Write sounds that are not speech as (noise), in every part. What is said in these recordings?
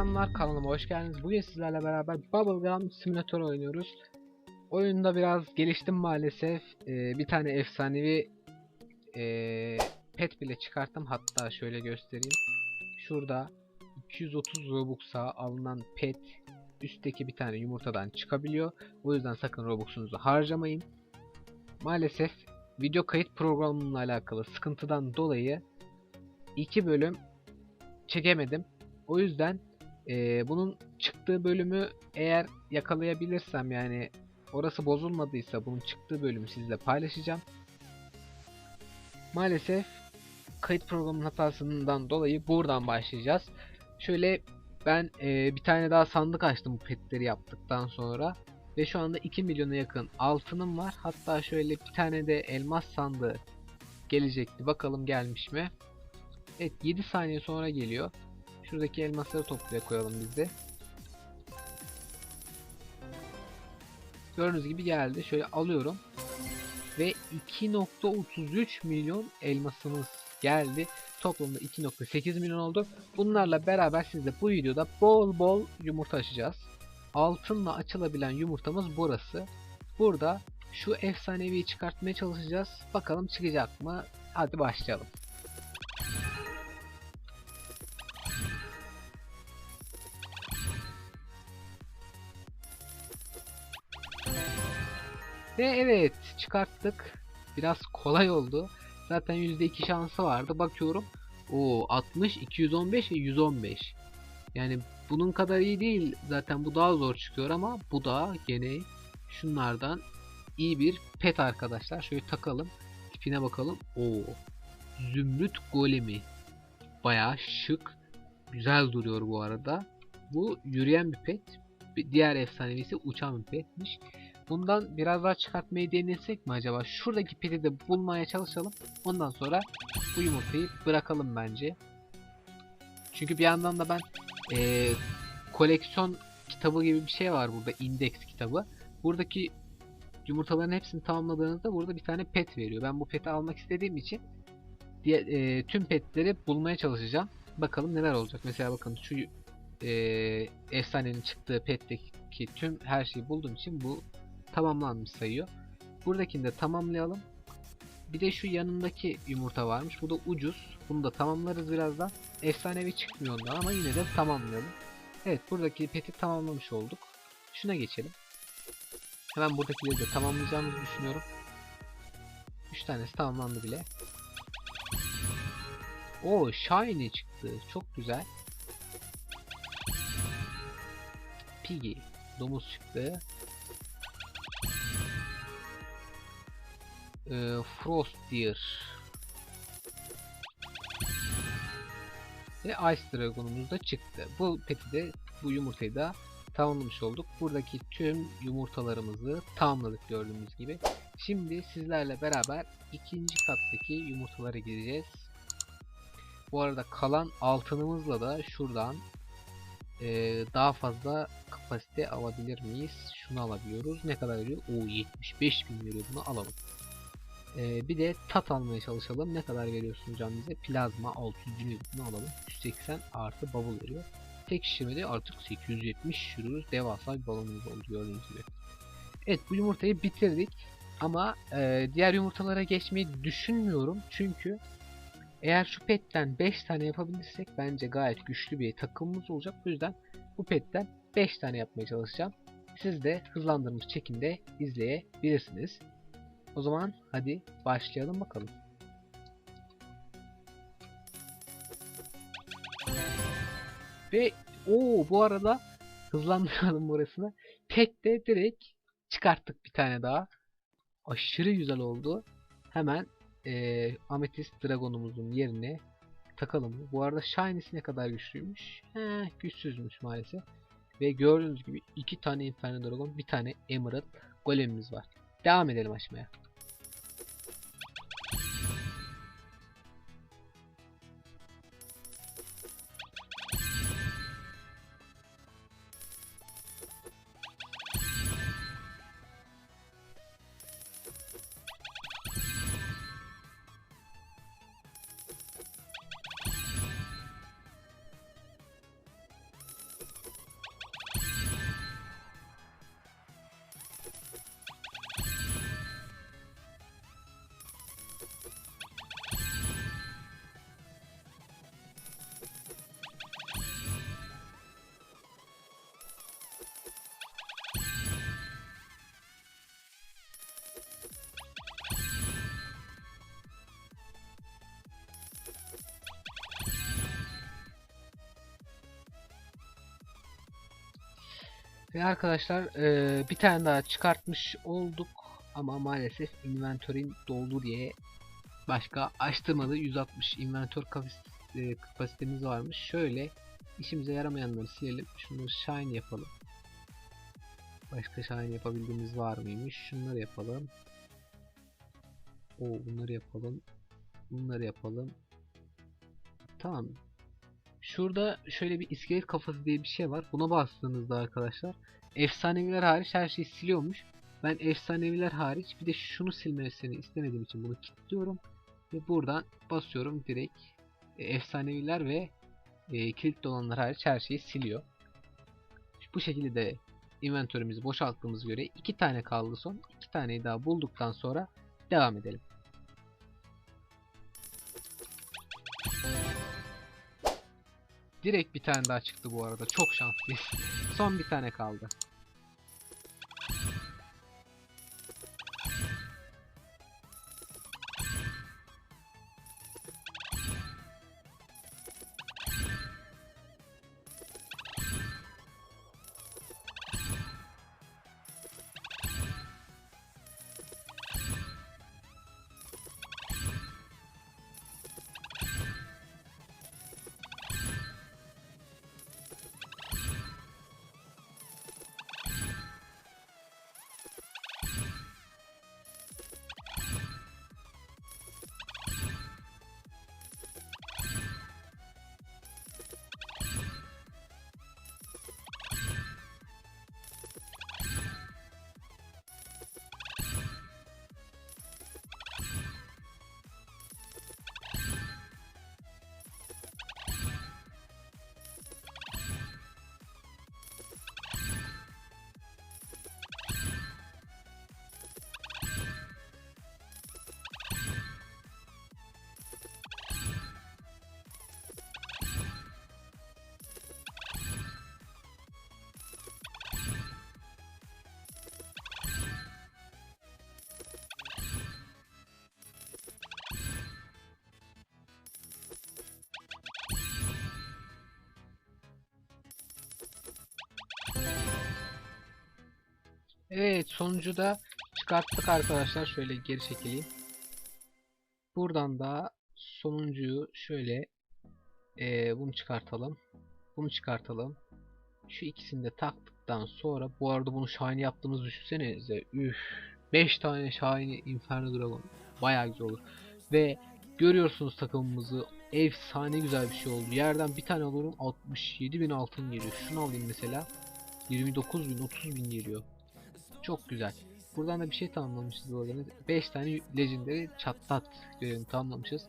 Selamlar kanalıma hoş geldiniz. Bugün sizlerle beraber Bubblegum Simulator oynuyoruz. Oyunda biraz geliştim maalesef. Ee, bir tane efsanevi ee, pet bile çıkarttım. Hatta şöyle göstereyim. Şurada 230 Robux'a alınan pet üstteki bir tane yumurtadan çıkabiliyor. O yüzden sakın Robux'unuzu harcamayın. Maalesef video kayıt programımla alakalı sıkıntıdan dolayı iki bölüm çekemedim. O yüzden eee, bunun çıktığı bölümü eğer yakalayabilirsem yani orası bozulmadıysa bunun çıktığı bölümü sizle paylaşacağım. Maalesef kayıt programının hatasından dolayı buradan başlayacağız. Şöyle ben eee, bir tane daha sandık açtım bu petleri yaptıktan sonra. Ve şu anda 2 milyona yakın altınım var. Hatta şöyle bir tane de elmas sandığı gelecekti. Bakalım gelmiş mi? Evet 7 saniye sonra geliyor. Şuradaki elmasları topluya koyalım biz de. Gördüğünüz gibi geldi. Şöyle alıyorum. Ve 2.33 milyon elmasımız geldi. Toplamda 2.8 milyon oldu. Bunlarla beraber sizle bu videoda bol bol yumurta açacağız. Altınla açılabilen yumurtamız burası. Burada şu efsaneviyi çıkartmaya çalışacağız. Bakalım çıkacak mı? Hadi başlayalım. Ve evet çıkarttık. Biraz kolay oldu. Zaten %2 şansı vardı. Bakıyorum. O 60, 215 ve 115. Yani bunun kadar iyi değil. Zaten bu daha zor çıkıyor ama bu da gene şunlardan iyi bir pet arkadaşlar. Şöyle takalım. Tipine bakalım. O Zümrüt golemi. Bayağı şık. Güzel duruyor bu arada. Bu yürüyen bir pet. Bir diğer efsanevisi uçan bir petmiş. Bundan biraz daha çıkartmayı denesek mi acaba? Şuradaki peti de bulmaya çalışalım. Ondan sonra bu yumurtayı bırakalım bence. Çünkü bir yandan da ben eee, koleksiyon kitabı gibi bir şey var burada. Indeks kitabı. Buradaki yumurtaların hepsini tamamladığınızda burada bir tane pet veriyor. Ben bu peti almak istediğim için diye, eee, tüm petleri bulmaya çalışacağım. Bakalım neler olacak. Mesela bakın şu eee, efsanenin çıktığı petteki tüm her şeyi bulduğum için bu tamamlanmış sayıyor. Buradakini de tamamlayalım. Bir de şu yanındaki yumurta varmış. Bu da ucuz. Bunu da tamamlarız birazdan. Efsanevi çıkmıyor ondan ama yine de tamamlayalım. Evet buradaki peti tamamlamış olduk. Şuna geçelim. Hemen buradakileri de tamamlayacağımızı düşünüyorum. 3 tanesi tamamlandı bile. O shiny çıktı. Çok güzel. Piggy. Domuz çıktı. Ee, Frost Deer. Ve Ice Dragon'umuz da çıktı. Bu peti de bu yumurtayı da tamamlamış olduk. Buradaki tüm yumurtalarımızı tamamladık gördüğünüz gibi. Şimdi sizlerle beraber ikinci kattaki yumurtalara gireceğiz. Bu arada kalan altınımızla da şuradan eee, daha fazla kapasite alabilir miyiz? Şunu alabiliyoruz. Ne kadar veriyor? Oo 75 bin veriyor bunu alalım. Ee, bir de tat almaya çalışalım. Ne kadar veriyorsun can? Plazma 600 bunu alalım. 180 artı bubble veriyor. Tek şişirmede artık 870 şişiriyoruz. Devasa bir balonumuz oldu gördüğünüz gibi. Evet bu yumurtayı bitirdik. Ama e, diğer yumurtalara geçmeyi düşünmüyorum. Çünkü eğer şu petten 5 tane yapabilirsek bence gayet güçlü bir takımımız olacak. Bu yüzden bu petten 5 tane yapmaya çalışacağım. Siz de hızlandırılmış çekimde izleyebilirsiniz. O zaman hadi başlayalım bakalım. Ve o bu arada hızlandıralım burasını. Tek de direkt çıkarttık bir tane daha. Aşırı güzel oldu. Hemen eee Amethyst Dragon'umuzun yerine takalım. Bu arada Shiny'si ne kadar güçlüymüş? He, güçsüzmüş maalesef. Ve gördüğünüz gibi iki tane Inferno Dragon, bir tane Emerald Golem'imiz var. Devam edelim açmaya. Ve arkadaşlar eee, bir tane daha çıkartmış olduk ama maalesef inventory'in doldu diye başka açtırmadı. 160 inventör e, kapasitemiz varmış. Şöyle işimize yaramayanları silelim. Şunları shine yapalım. Başka shine yapabildiğimiz var mıymış? Şunları yapalım. O bunları yapalım. Bunları yapalım. Tamam. Şurada şöyle bir iskelet kafası diye bir şey var. Buna bastığınızda arkadaşlar efsaneviler hariç her şeyi siliyormuş. Ben efsaneviler hariç bir de şunu silmesini istemediğim için bunu kilitliyorum. Ve buradan basıyorum direkt e, efsaneviler ve e, kilitli olanlar hariç her şeyi siliyor. Bu şekilde de inventörümüzü boşalttığımız göre iki tane kaldı son. iki taneyi daha bulduktan sonra devam edelim. Direkt bir tane daha çıktı bu arada. Çok şanslıyız. (laughs) Son bir tane kaldı. Evet sonucu da çıkarttık arkadaşlar. Şöyle geri çekileyim. Buradan da sonuncuyu şöyle eee, bunu çıkartalım. Bunu çıkartalım. Şu ikisini de taktıktan sonra bu arada bunu shiny yaptığımız düşünsenize. Üf. 5 tane shiny Inferno Dragon. Bayağı güzel olur. Ve görüyorsunuz takımımızı. Efsane güzel bir şey oldu. Yerden bir tane alıyorum 67.000 altın geliyor. Şunu alayım mesela. 29.000 30.000 geliyor. Çok güzel. Buradan da bir şey tamamlamışız bu arada. 5 tane Legendary çatlat görevini tamamlamışız.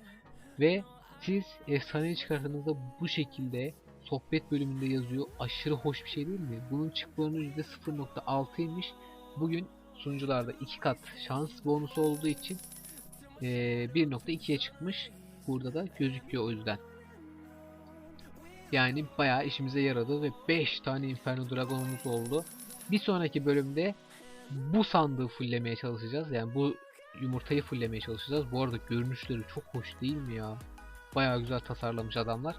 Ve siz efsaneyi çıkarttığınızda bu şekilde sohbet bölümünde yazıyor. Aşırı hoş bir şey değil mi? Bunun çıkma oranı %0.6'ymış. Bugün sunucularda 2 kat şans bonusu olduğu için eee 1.2'ye çıkmış. Burada da gözüküyor o yüzden. Yani bayağı işimize yaradı ve 5 tane Inferno Dragon'umuz oldu. Bir sonraki bölümde bu sandığı fulllemeye çalışacağız. Yani bu yumurtayı fulllemeye çalışacağız. Bu arada görünüşleri çok hoş değil mi ya? Bayağı güzel tasarlamış adamlar.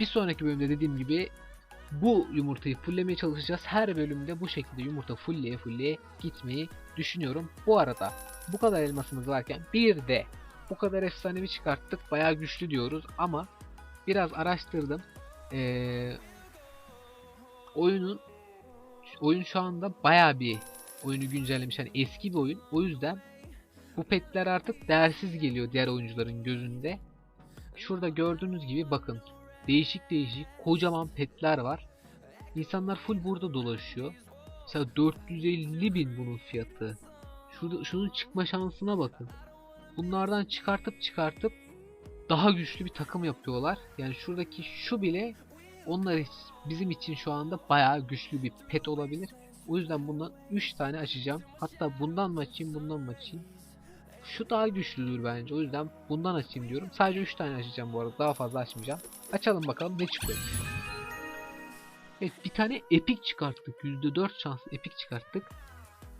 Bir sonraki bölümde dediğim gibi bu yumurtayı fulllemeye çalışacağız. Her bölümde bu şekilde yumurta fullleye fullleye gitmeyi düşünüyorum. Bu arada bu kadar elmasımız varken bir de bu kadar efsanevi çıkarttık. Bayağı güçlü diyoruz ama biraz araştırdım. Ee, oyunun oyun şu anda bayağı bir oyunu güncellemiş. Yani eski bir oyun. O yüzden bu petler artık değersiz geliyor diğer oyuncuların gözünde. Şurada gördüğünüz gibi bakın. Değişik değişik kocaman petler var. İnsanlar full burada dolaşıyor. Mesela 450 bin bunun fiyatı. Şurada, şunun çıkma şansına bakın. Bunlardan çıkartıp çıkartıp daha güçlü bir takım yapıyorlar. Yani şuradaki şu bile onlar bizim için şu anda bayağı güçlü bir pet olabilir. O yüzden bundan 3 tane açacağım. Hatta bundan mı açayım bundan mı açayım? Şu daha güçlüdür bence. O yüzden bundan açayım diyorum. Sadece 3 tane açacağım bu arada. Daha fazla açmayacağım. Açalım bakalım ne çıkıyor. Evet bir tane epik çıkarttık. %4 şans epik çıkarttık.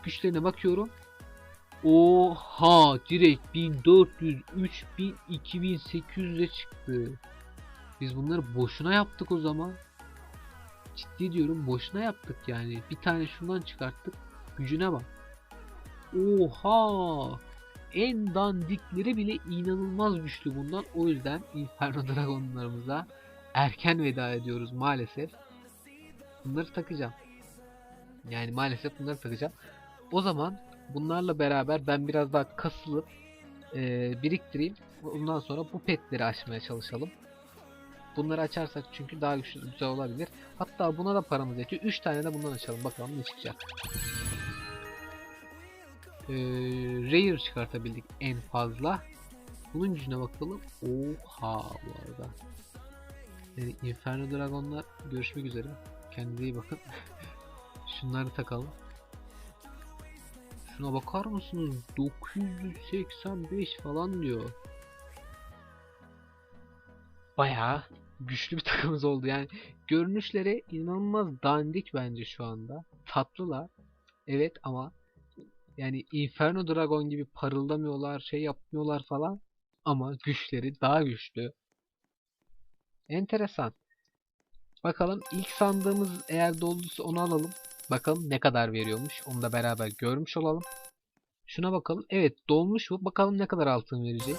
Güçlerine bakıyorum. Oha direkt 1400, 3000, 2800'e çıktı. Biz bunları boşuna yaptık o zaman. Ciddi diyorum boşuna yaptık yani. Bir tane şundan çıkarttık. Gücüne bak. Oha! En dandikleri bile inanılmaz güçlü bundan. O yüzden Inferno Dragonlarımıza erken veda ediyoruz maalesef. Bunları takacağım. Yani maalesef bunları takacağım. O zaman bunlarla beraber ben biraz daha kasılıp eee, biriktireyim. Ondan sonra bu petleri açmaya çalışalım. Bunları açarsak çünkü daha güçlü güzel olabilir. Hatta buna da paramız yetiyor. 3 tane de bundan açalım. Bakalım ne çıkacak. Ee, Rare çıkartabildik en fazla. Bunun gücüne bakalım. Oha bu arada. Yani Inferno Dragon'la görüşmek üzere. Kendinize iyi bakın. (laughs) Şunları takalım. Şuna bakar mısınız? 985 falan diyor. Bayağı güçlü bir (laughs) takımımız oldu. Yani görünüşleri inanılmaz dandik bence şu anda. Tatlılar. Evet ama yani Inferno Dragon gibi parıldamıyorlar, şey yapmıyorlar falan. Ama güçleri daha güçlü. Enteresan. Bakalım ilk sandığımız eğer dolduysa onu alalım. Bakalım ne kadar veriyormuş. Onu da beraber görmüş olalım. Şuna bakalım. Evet dolmuş bu. Bakalım ne kadar altın verecek.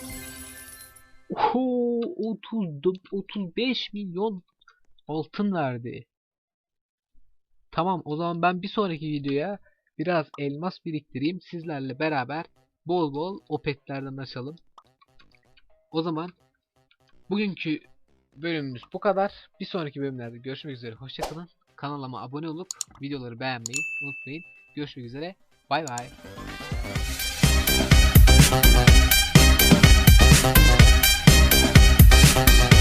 Oho 30, 35 milyon altın verdi. Tamam o zaman ben bir sonraki videoya biraz elmas biriktireyim. Sizlerle beraber bol bol o petlerden açalım. O zaman bugünkü bölümümüz bu kadar. Bir sonraki bölümlerde görüşmek üzere. Hoşçakalın. Kanalıma abone olup videoları beğenmeyi unutmayın. Görüşmek üzere. Bay bay. Bye.